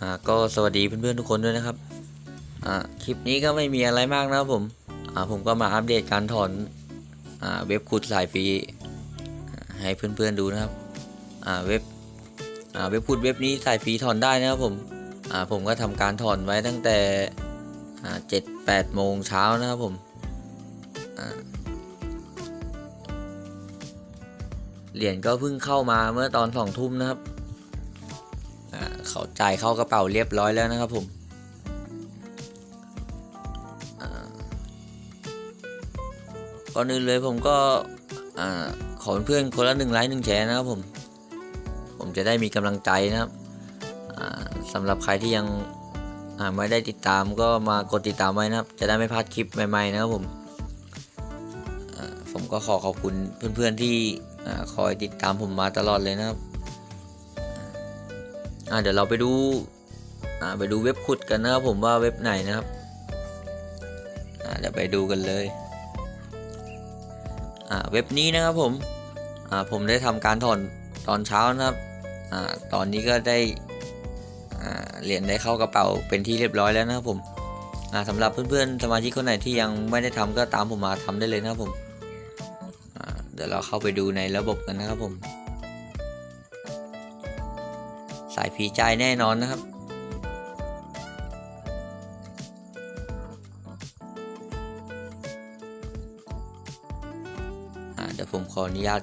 อ่าก็สวัสดีเพื่อนๆทุกคนด้วยนะครับอ่าคลิปนี้ก็ไม่มีอะไรมากนะครับผมอ่าผมก็มาอัปเดตการถอนอ่าเว็บขุดสายฟรีให้เพื่อนๆดูนะครับอ่าเว็บอ่าเว็บขุดเว็บนี้สายฟรีถอนได้นะครับผมอ่าผมก็ทำการถอนไว้ตั้งแต่อ่าเจ็ดแปดโมงเช้านะครับผมอ่าเหรียญก็เพิ่งเข้ามาเมื่อตอนสองทุ่มนะครับ เขาจ่ายเข้ากระเป๋าเรียบร้อยแล้วนะครับผมก่อนอื่นเลยผมก็ขอเพื่อนคนละหนึ่งไลค์หนึ่งแชร์นะครับผม ผมจะได้มีกำลังใจนะครับสำหรับใครที่ยังอ่าไม่ได้ติดตามก็มากดติดตามไว้นะครับ จะได้ไม่พลาดคลิปใหม่ๆนะครับผมผมก็ขอขอบคุณเพื่อนๆที่อคอยติดตามผมมาตลอดเลยนะครับ อ่าเดี๋ยวเราไปดูอ่าไปดูเว็บขุดกันนะครับผมว่าเว็บไหนนะครับอ่าเดี๋ยวไปดูกันเลยอ่าเว็บนี้นะครับผมอ่าผมได้ทำการถอนตอนเช้านะครับอ่าตอนนี้ก็ได้อ่าเหรียญได้เข้ากระเป๋าเป็นที่เรียบร้อยแล้วนะครับผมอ่าสำหรับเพื่อนๆสมาชิกคนไหนที่ยังไม่ได้ทำก็ตามผมมาทำได้เลยนะครับผมเดี๋ยวเราเข้าไปดูในระบบกันนะครับผมายผีใจแน่นอนนะครับ เดี๋ยวผมขออนุญาต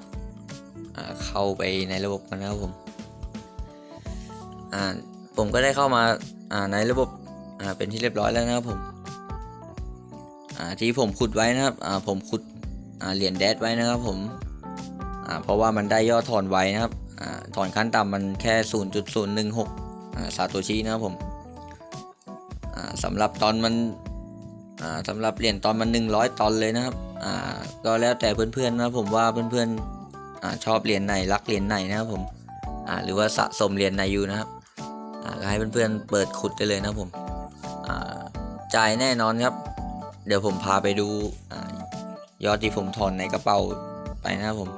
าเข้าไปในระบบกันนะครับผม ผมก็ได้เข้ามาาในระบบเป็นที่เรียบร้อยแล้วนะครับผมที่ผมขุดไว้นะครับผมขุดเหรียญแดดไว้นะครับผมเพราะว่ามันได้ย่อถอนไว้นะครับ ถอนขั้นต่ำมันแค่ 0.016อ่าซาโตชินะครับผมสำหรับตอนมันสำหรับเหรียญตอนมัน 100 ตอนเลยนะครับก็แล้วแต่เพื่อนๆนะครับผมว่าเพื่อนๆอชอบเหรียญไหนรักเหรียญไหนนะครับผมหรือว่าสะสมเหรียญไหนอยู่นะครับก็ให้เพื่อนๆเปิดขุดได้เลยนะครับผมอ่าจ่ายแน่นอนครับ เดี๋ยวผมพาไปดูอยอดที่ผมถอนในกระเป๋าไปนะครับผม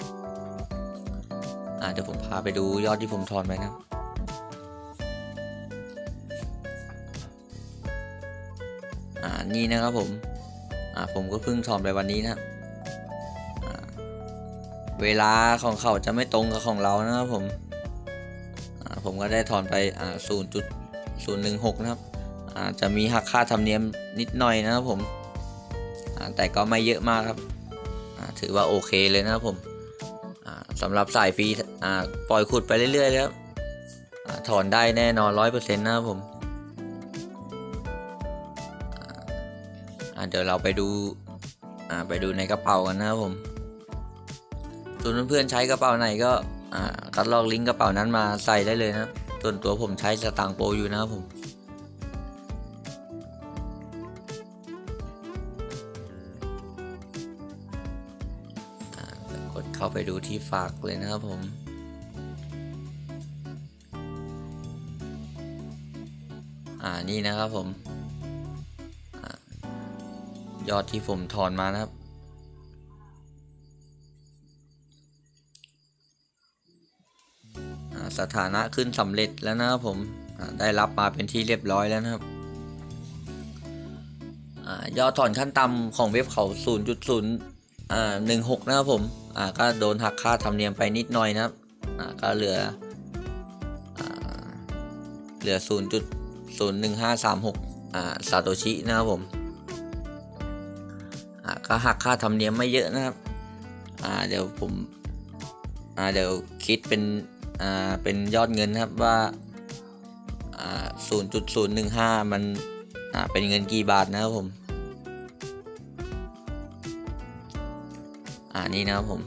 อ่าเดี๋ยวผมพาไปดูยอดที่ผมถอนไปนะครับอ่านี่นะครับผมอ่าผมก็เพิ่งถอนไปวันนี้นะครับเวลาของเขาจะไม่ตรงกับของเรานะครับผมอ่าผมก็ได้ถอนไปอ่าศูนย์จุดศูนะครับอ่าจะมีหักค่าธรรมเนียมนิดหน่อยนะครับผมอ่าแต่ก็ไม่เยอะมากครับอ่าถือว่าโอเคเลยนะครับผม สำหรับสายฟรีอ่าปล่อยขุดไปเรื่อยๆเลยครับอ่าถอนได้แน่นอนร้อยเปอร์เซ็นต์นะครับผมเดี๋ยวเราไปดูอ่าไปดูในกระเป๋ากันนะครับผมส่วนเพื่อนๆใช้กระเป๋าไหนก็อ่าคัดลอกลิงก์กระเป๋านั้นมาใส่ได้เลยนะส่วนตัวผมใช้สตางค์โปอยู่นะครับผม ดเข้าไปดูที่ฝากเลยนะครับผม อ่านี่นะครับผมอยอดที่ผมถอนมานะครับอ่าสถานะขึ้นสำเร็จแล้วนะครับผม ได้รับมาเป็นที่เรียบร้อยแล้วนะครับอายอดถอนขั้นต่ำของเว็บเขา 0.0อ่า16 นะครับผม อ่าก็โดนหักค่าธรรมเนียมไปนิดหน่อยนะครับอ่าก็เหลืออ่าเหลือ 0.01536อ่าซาโตชินะครับผมอ่าก็หักค่าธรรมเนียมไม่เยอะนะครับอ่าเดี๋ยวผมอ่าเดี๋ยวคิดเป็นอ่าเป็นยอดเงินครับว่าอ่า0.015 มันอ่าเป็นเงินกี่บาทนะครับผม อ่านี่นะครับผม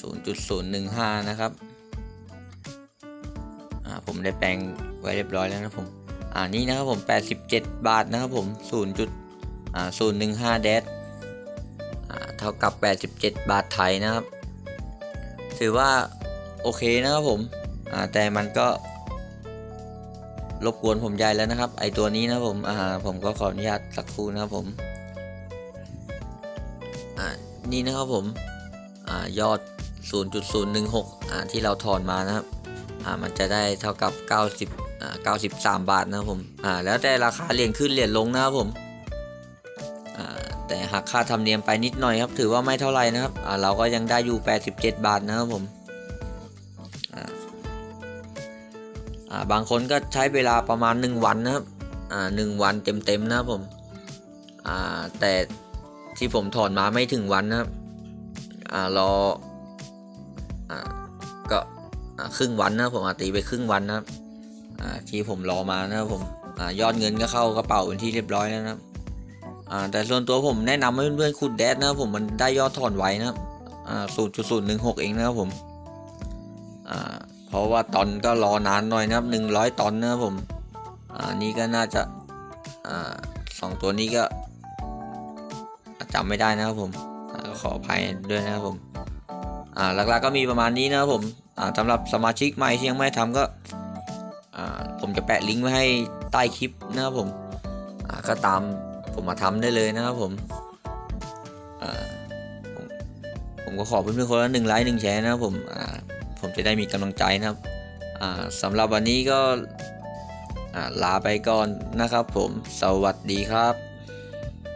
0.015 นะครับ อ่า ผมได้แปลงไว้เรียบร้อยแล้วนะผม อ่า นี่นะครับผม 87 บาทนะครับผม 0. อ่า015เดสอ่า เท่ากับ 87 บาทไทยนะครับ ถือว่าโอเคนะครับผม อ่า แต่มันก็ รบกวนผมใหญ่แล้วนะครับ ไอตัวนี้นะผมอ่าผมก็ขออนุญาตสักครู่นะครับผมอ่านี่นะครับผมอ่ายอด 0.016อ่าที่เราถอนมานะครับอ่ามันจะได้เท่ากับ 90อ่า93 บาทนะครับผมอ่าแล้วแต่ราคาเหรียญขึ้นเหรียญลงนะครับผมอ่าแต่หักค่าธรรมเนียมไปนิดหน่อยครับ ถือว่าไม่เท่าไหร่นะครับอ่าเราก็ยังได้อยู่ 87 บาทนะครับผม บางคนก็ใช้เวลาประมาณ 1 วันนะครับหนึ่งวันเต็มๆนะครับผมแต่ที่ผมถอนมาไม่ถึงวันนะครับอ่ารออก็ครึ่งวันนะผมตีไปครึ่งวันนะครับที่ผมรอมานะครับผมอยอดเงินก็เข้ากระเป๋าเป็นที่เรียบร้อยแล้วนะครับแต่ส่วนตัวผมแนะนำให้เพื่อนๆขุดแดดนะครับผมมันได้ยอดถอนไวนะครับศูนย์จุดศูนย์หนึ่งหกเองนะครับผมอ่า เพราะว่าตอนก็รอนานหน่อยนะครับหนึ่งร้อยตอนนะครับผมอ่านี่ก็น่าจะอ่าสองตัวนี้ก็จำไม่ได้นะครับผมก็ขออภัยด้วยนะครับผมอ่าหลักๆก็มีประมาณนี้นะครับผมอ่าสำหรับสมาชิกใหม่ที่ยังไม่ทำก็อ่าผมจะแปะลิงก์ไว้ให้ใต้คลิปนะครับผมอ่าก็ตามผมมาทำได้เลยนะครับผมอ่าผมผมก็ขอเพื่อนๆคนละหนึ่งไลค์หนึ่งแชร์นะครับผมอ่า ผมจะได้มีกำลังใจนะครับสำหรับวันนี้ก็ลาไปก่อนนะครับผม สวัสดีครับ